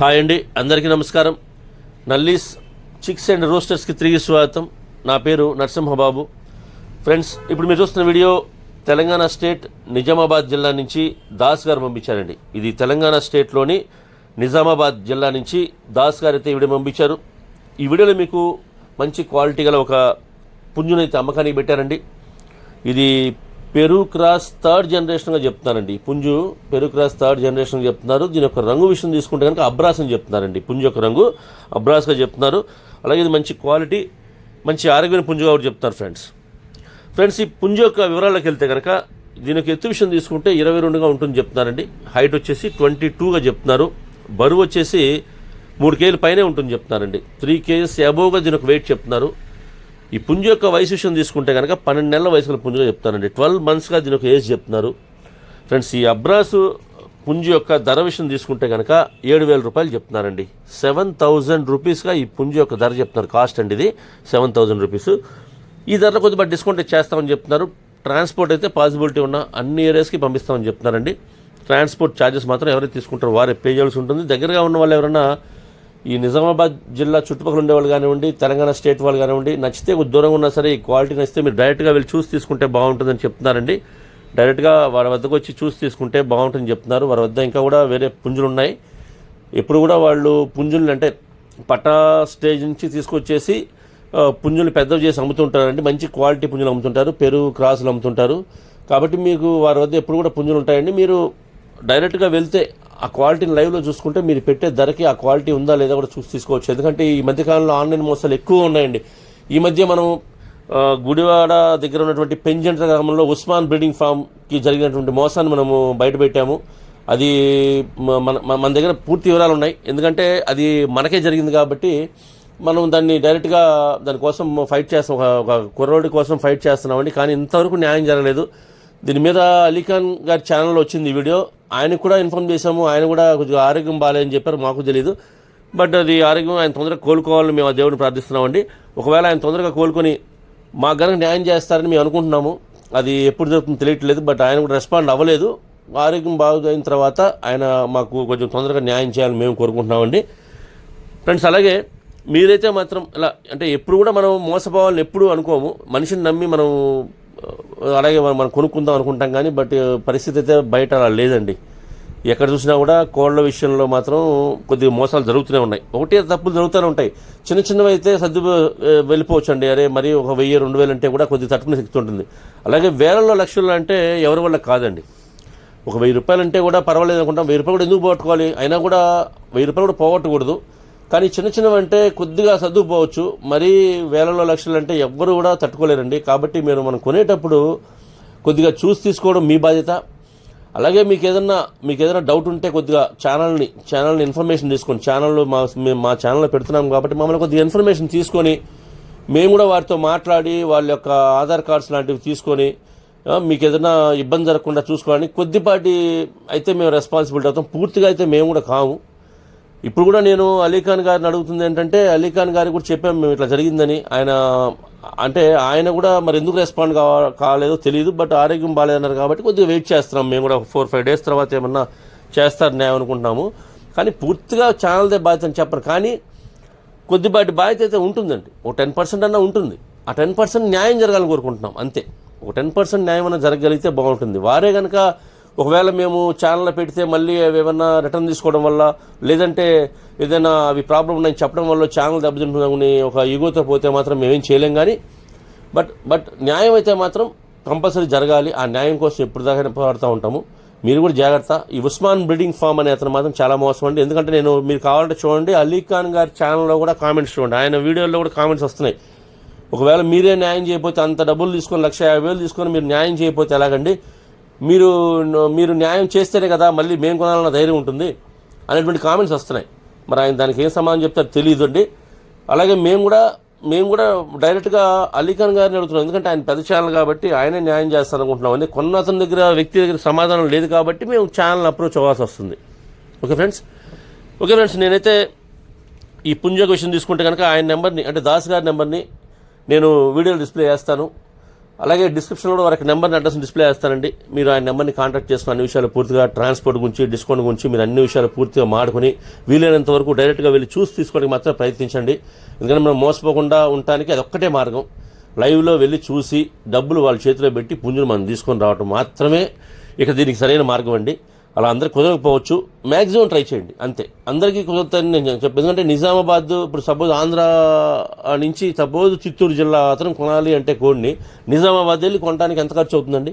Hi అండి అందరికీ నమస్కారం. నల్లీస్ చిక్స్ అండ్ రోస్టర్స్కి తిరిగి స్వాగతం. నా పేరు నరసింహబాబు. ఫ్రెండ్స్ ఇప్పుడు మీరు చూస్తున్న వీడియో తెలంగాణ స్టేట్ నిజామాబాద్ జిల్లా నుంచి దాస్ గారు పంపించారండి. ఇది తెలంగాణ స్టేట్లోని నిజామాబాద్ జిల్లా నుంచి దాస్ గారు అయితే ఈ వీడియో పంపించారు. ఈ వీడియోలో మీకు మంచి క్వాలిటీ గల ఒక పుంజునైతే అమ్మకానికి పెట్టారండి. ఇది పెరు క్రాస్ థర్డ్ జనరేషన్గా చెప్తున్నారండి. పుంజు పెరు క్రాస్ థర్డ్ జనరేషన్ చెప్తున్నారు. దీని యొక్క రంగు విషయం తీసుకుంటే కనుక అబ్రాస్ అని చెప్తున్నారండి. పుంజు యొక్క రంగు అబ్రాస్గా చెప్తున్నారు. అలాగే ఇది మంచి క్వాలిటీ మంచి ఆరోగ్యమైన పుంజు కాబట్టి చెప్తున్నారు ఫ్రెండ్స్. ఫ్రెండ్స్ ఈ పుంజు యొక్క వివరాలకు వెళ్తే కనుక దీని యొక్క ఎత్తు విషయం తీసుకుంటే ఇరవై రెండుగా ఉంటుంది చెప్తున్నారండి. హైట్ వచ్చేసి ట్వంటీ టూగా చెప్తున్నారు. బరువు వచ్చేసి మూడు కేజీల పైనే ఉంటుంది చెప్తున్నారండి. త్రీ కేజీస్ అబోవ్గా దీని యొక్క వెయిట్ చెప్తున్నారు. ఈ పుంజు యొక్క వయసు విషయం తీసుకుంటే కనుక పన్నెండు నెలల వయసు గల పుంజుగా చెప్తారండి ట్వెల్వ్ మంత్స్గా దీని ఒక ఏజ్ చెప్తున్నారు. ఫ్రెండ్స్ ఈ అబ్రాసు పుంజు యొక్క ధర విషయం తీసుకుంటే కనుక ఏడు వేల రూపాయలు చెప్తున్నారండి. సెవెన్ థౌజండ్ రూపీస్గా ఈ పుంజు యొక్క ధర చెప్తున్నారు. కాస్ట్ అండి ఇది. Seven thousand rupees. ఈ ధరలో కొద్దిగా డిస్కౌంట్ చేస్తామని చెప్తున్నారు. ట్రాన్స్పోర్ట్ అయితే పాసిబిలిటీ ఉన్న అన్ని ఏరియాస్కి పంపిస్తామని చెప్తున్నారండి. ట్రాన్స్పోర్ట్ ఛార్జెస్ మాత్రం ఎవరైతే తీసుకుంటారో వారే పే చేయాల్సి ఉంటుంది. దగ్గరగా ఉన్న వాళ్ళు ఎవరైనా ఈ నిజామాబాద్ జిల్లా చుట్టుపక్కల ఉండేవాళ్ళు కానివ్వండి తెలంగాణ స్టేట్ వాళ్ళు కానివ్వండి నచ్చితే దూరంగా ఉన్నా సరే ఈ క్వాలిటీ నచ్చితే మీరు డైరెక్ట్గా వెళ్ళి చూసి తీసుకుంటే బాగుంటుందని చెప్తున్నారండి. డైరెక్ట్గా వారి వద్దకు వచ్చి చూసి తీసుకుంటే బాగుంటుందని చెప్తున్నారు. వారి వద్ద ఇంకా కూడా వేరే పుంజులు ఉన్నాయి. ఎప్పుడు కూడా వాళ్ళు పుంజుల్ని అంటే పట్టా స్టేజ్ నుంచి తీసుకొచ్చేసి పుంజులు పెద్దవి చేసి అమ్ముతుంటారండి. మంచి క్వాలిటీ పుంజులు అమ్ముతుంటారు. పెరుగు క్రాసులు అమ్ముతుంటారు. కాబట్టి మీకు వారి వద్ద ఎప్పుడు కూడా పుంజులు ఉంటాయండి. మీరు డైరెక్ట్గా వెళ్తే ఆ క్వాలిటీని లైవ్లో చూసుకుంటే మీరు పెట్టే ధరకి ఆ క్వాలిటీ ఉందా లేదా కూడా చూసి తీసుకోవచ్చు. ఎందుకంటే ఈ మధ్యకాలంలో ఆన్లైన్ మోసాలు ఎక్కువ ఉన్నాయండి. ఈ మధ్య మనం గుడివాడ దగ్గర ఉన్నటువంటి పెంజెంట్ గ్రామంలో ఉస్మాన్ బ్రీడింగ్ ఫామ్కి జరిగినటువంటి మోసాన్ని మనము బయట పెట్టాము. అది మన మన- మన దగ్గర పూర్తి వివరాలు ఉన్నాయి. ఎందుకంటే అది మనకే జరిగింది కాబట్టి మనం దాన్ని డైరెక్ట్గా దానికోసం ఫైట్ చేస్తాం. ఒక ఒక కుర్రోడి కోసం ఫైట్ చేస్తున్నామండి. కానీ ఇంతవరకు న్యాయం జరగలేదు. దీని మీద అలీఖాన్ గారి ఛానల్లో వచ్చింది వీడియో. ఆయనకు కూడా ఇన్ఫార్మ్ చేశాము. ఆయన కూడా కొద్దిగా ఆరోగ్యం బాగాలేదని చెప్పారు. మాకు తెలియదు బట్ అది ఆరోగ్యం ఆయన తొందరగా కోలుకోవాలని మేము ఆ దేవుడిని ప్రార్థిస్తున్నామండి. ఒకవేళ ఆయన తొందరగా కోలుకొని మా గనక న్యాయం చేస్తారని మేము అనుకుంటున్నాము. అది ఎప్పుడు జరుగుతుందో తెలియట్లేదు. బట్ ఆయన కూడా రెస్పాండ్ అవ్వలేదు. ఆరోగ్యం బాగుఅయిన తర్వాత ఆయన మాకు కొంచెం తొందరగా న్యాయం చేయాలని మేము కోరుకుంటున్నామండి. ఫ్రెండ్స్ అలాగే మీరైతే మాత్రం ఇలా అంటే ఎప్పుడు కూడా మనం మోసపోవాలని ఎప్పుడు అనుకోము. మనిషిని నమ్మి మనం అలాగే మనం మనం కొనుక్కుందాం అనుకుంటాం కానీ బట్ పరిస్థితి అయితే బయట అలా లేదండి. ఎక్కడ చూసినా కూడా కోళ్ళ విషయంలో మాత్రం కొద్దిగా మోసాలు జరుగుతూనే ఉన్నాయి. ఒకటే తప్పులు జరుగుతూనే ఉంటాయి. చిన్న చిన్నవి అయితే సర్దు వెళ్ళిపోవచ్చు అండి అరే మరి ఒక వెయ్యి రెండు వేలు అంటే కూడా కొద్దిగా తట్టుకునే శక్తి ఉంటుంది. అలాగే వేలలో లక్షలు అంటే ఎవరి వల్ల కాదండి. ఒక వెయ్యి రూపాయలు అంటే కూడా పర్వాలేదు అనుకుంటాం. వెయ్యి రూపాయలు కూడా ఎందుకు పోగొట్టుకోవాలి? అయినా కూడా వెయ్యి రూపాయలు కూడా పోగొట్టకూడదు. కానీ చిన్న చిన్నవి అంటే కొద్దిగా సర్దుకుపోవచ్చు. మరీ వేలలో లక్షలు అంటే ఎవ్వరు కూడా తట్టుకోలేరండి. కాబట్టి మీరు మనం కొనేటప్పుడు కొద్దిగా చూసి తీసుకోవడం మీ బాధ్యత. అలాగే మీకు ఏదన్నా మీకు ఏదైనా డౌట్ ఉంటే కొద్దిగా ఛానల్ని ఛానల్ని ఇన్ఫర్మేషన్ తీసుకొని ఛానల్లో మా మా ఛానల్లో పెడుతున్నాం కాబట్టి మమ్మల్ని కొద్దిగా ఇన్ఫర్మేషన్ తీసుకొని మేము కూడా వారితో మాట్లాడి వాళ్ళ యొక్క ఆధార్ కార్డ్స్ లాంటివి తీసుకొని మీకు ఏదైనా ఇబ్బంది జరగకుండా చూసుకోవడానికి కొద్దిపాటి అయితే మేము రెస్పాన్సిబిలిటీ అవుతాం. పూర్తిగా అయితే మేము కూడా కాము. ఇప్పుడు కూడా నేను అలీఖాన్ గారిని అడుగుతుంది ఏంటంటే అలీఖాన్ గారికి కూడా చెప్పాము మేము ఇట్లా జరిగిందని. ఆయన అంటే ఆయన కూడా మరి ఎందుకు రెస్పాండ్ కావ కాలేదో తెలియదు బట్ ఆరోగ్యం బాగాలేదన్నారు కాబట్టి కొద్దిగా వెయిట్ చేస్తున్నాం. మేము కూడా ఫోర్ ఫైవ్ డేస్ తర్వాత ఏమన్నా చేస్తారు న్యాయం అనుకుంటున్నాము. కానీ పూర్తిగా ఛానల్దే బాధ్యత అని చెప్పరు. కానీ కొద్దిపాటి బాధ్యత అయితే ఉంటుందండి. ఒక టెన్ పర్సెంట్ అన్నా ఉంటుంది. ఆ టెన్ పర్సెంట్ న్యాయం జరగాలని కోరుకుంటున్నాం. అంతే. ఒక టెన్ పర్సెంట్ న్యాయం అన్న జరగగలిగితే బాగుంటుంది. వారే కనుక ఒకవేళ మేము ఛానల్లో పెడితే మళ్ళీ అవి ఏమన్నా రిటర్న్ తీసుకోవడం వల్ల లేదంటే ఏదైనా అవి ప్రాబ్లం ఉన్నాయని చెప్పడం వల్ల ఛానల్ దెబ్బతింటుందని ఒక ఈగోతో పోతే మాత్రం మేమేం చేయలేం కానీ బట్ బట్ న్యాయం అయితే మాత్రం కంపల్సరీ జరగాలి. ఆ న్యాయం కోసం ఎప్పుడు దాకా పోరాడుతూ ఉంటాము. మీరు కూడా జాగ్రత్త. ఈ ఉస్మాన్ బ్రీడింగ్ ఫామ్ అనే అతను మాత్రం చాలా మోసం అండి. ఎందుకంటే నేను మీరు కావాలంటే చూడండి అలీ ఖాన్ గారి ఛానల్లో కూడా కామెంట్స్ చూడండి. ఆయన వీడియోలో కూడా కామెంట్స్ వస్తున్నాయి. ఒకవేళ మీరే న్యాయం చేయకపోతే అంత డబ్బులు తీసుకొని లక్ష యాభై వేలు తీసుకొని మీరు న్యాయం చేయకపోతే ఎలాగండి? మీరు మీరు న్యాయం చేస్తేనే కదా మళ్ళీ మేము కొనాలన్న ధైర్యం ఉంటుంది అనేటువంటి కామెంట్స్ వస్తున్నాయి. మరి ఆయన దానికి ఏం సమాధానం చెప్తారో తెలియదు అండి. అలాగే మేము కూడా మేము కూడా డైరెక్ట్గా అలీఖాన్ గారిని అడుగుతున్నాం. ఎందుకంటే ఆయన పెద్ద ఛానల్ కాబట్టి ఆయనే న్యాయం చేస్తారనుకుంటున్నాం. అండి కొన్న అతని దగ్గర వ్యక్తి దగ్గర సమాధానం లేదు కాబట్టి మేము ఛానల్ అప్రోచ్ అవ్వాల్సి వస్తుంది. Okay friends? ఓకే ఫ్రెండ్స్ నేనైతే ఈ పుంజ విషయం తీసుకుంటే కనుక ఆయన నెంబర్ని అంటే దాస్ గారి నెంబర్ని నేను వీడియోలు డిస్ప్లే చేస్తాను. అలాగే డిస్క్రిప్షన్లో కూడా వారికి నెంబర్ని అడ్రస్ డిస్ప్లే చేస్తానండి. మీరు ఆయన నెంబర్ని కాంటాక్ట్ చేసుకుని అన్ని విషయాలు పూర్తిగా ట్రాన్స్పోర్ట్ గురించి డిస్కౌంట్ గురించి మీరు అన్ని విషయాలు పూర్తిగా మాడుకుని వీలైనంత వరకు డైరెక్ట్గా వెళ్ళి చూసి తీసుకోవడానికి మాత్రం ప్రయత్నించండి. ఎందుకంటే మనం మోసపోకుండా ఉండటానికి అది ఒక్కటే మార్గం. లైవ్లో వెళ్ళి చూసి డబ్బులు వాళ్ళ చేతిలో పెట్టి పుంజును మనం తీసుకొని రావటం మాత్రమే ఇక దీనికి సరైన మార్గం అండి. అలా అందరికి కుదరకపోవచ్చు. మ్యాక్సిమం ట్రై చేయండి. అంతే. అందరికీ కుదరతారని నేను చెప్పాను ఎందుకంటే నిజామాబాద్ ఇప్పుడు సపోజ్ ఆంధ్ర నుంచి సపోజ్ చిత్తూరు జిల్లా అతను కొనాలి అంటే కోడిని నిజామాబాద్ వెళ్ళి కొనడానికి ఎంత ఖర్చు అవుతుందండి?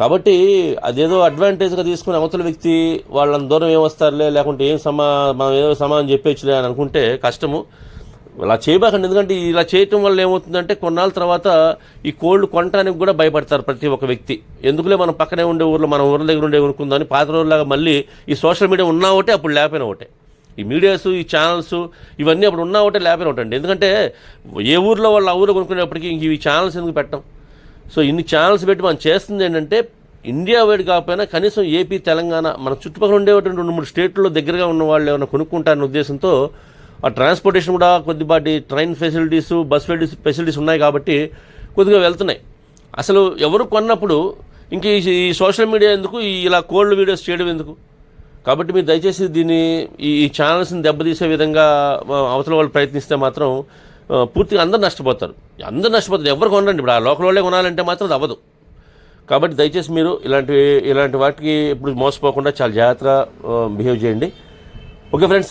కాబట్టి అదేదో అడ్వాంటేజ్గా తీసుకుని అవతల వ్యక్తి వాళ్ళని దూరం ఏమొస్తారులే లేకుంటే ఏం సమా మనం ఏదో సమానం చెప్పేచ్చులే అని అనుకుంటే కష్టము. ఇలా చేయబాకండి. ఎందుకంటే ఇలా చేయటం వల్ల ఏమవుతుందంటే కొన్నాళ్ళ తర్వాత ఈ కోళ్ళు కొనడానికి కూడా భయపడతారు ప్రతి ఒక్క వ్యక్తి. ఎందుకులే మనం పక్కనే ఉండే ఊర్లో మన ఊర్ల దగ్గర ఉండే కొనుక్కుందని పాత రోజులాగా మళ్ళీ ఈ సోషల్ మీడియా ఉన్నా ఒకటే అప్పుడు లేకపోయినా ఒకటే. ఈ మీడియాస్ ఈ ఛానల్స్ ఇవన్నీ అప్పుడు ఉన్నా ఒకటే లేకపోయినా ఒకటండి ఎందుకంటే ఏ ఊర్లో వాళ్ళు ఆ ఊర్లో కొనుక్కునేప్పటికీ ఇంక ఈ ఛానల్స్ ఎందుకు పెట్టం? సో ఇన్ని ఛానల్స్ పెట్టి మనం చేస్తుంది ఏంటంటే ఇండియా వైడ్ కాకపోయినా కనీసం ఏపీ తెలంగాణ మన చుట్టుపక్కల ఉండేటువంటి రెండు మూడు స్టేట్లో దగ్గరగా ఉన్న వాళ్ళు ఏమైనా కొనుక్కుంటారనే ఉద్దేశంతో ట్రాన్స్పోర్టేషన్ కూడా కొద్దిపాటి train facilities bus facilities facilities ఉన్నాయి కాబట్టి కొద్దిగా వెళ్తున్నాయి. అసలు ఎవరు కొన్నప్పుడు ఇంక ఈ- సోషల్ మీడియా ఎందుకు? ఈ ఇలా కోల్డ్ వీడియోస్ చేయడం ఎందుకు? కాబట్టి మీరు దయచేసి దీన్ని ఈ ఛానల్స్ని దెబ్బతీసే విధంగా అవతల వాళ్ళు ప్రయత్నిస్తే మాత్రం పూర్తిగా అందరు నష్టపోతారు. అందరు నష్టపోతారు. ఎవరు కొనండి ఇప్పుడు? ఆ లోకల్ వాళ్ళే కొనాలంటే మాత్రం అది అవ్వదు. కాబట్టి దయచేసి మీరు ఇలాంటి ఇలాంటి వాటికి ఇప్పుడు మోసపోకుండా చాలా జాగ్రత్తగా బిహేవ్ చేయండి. Okay friends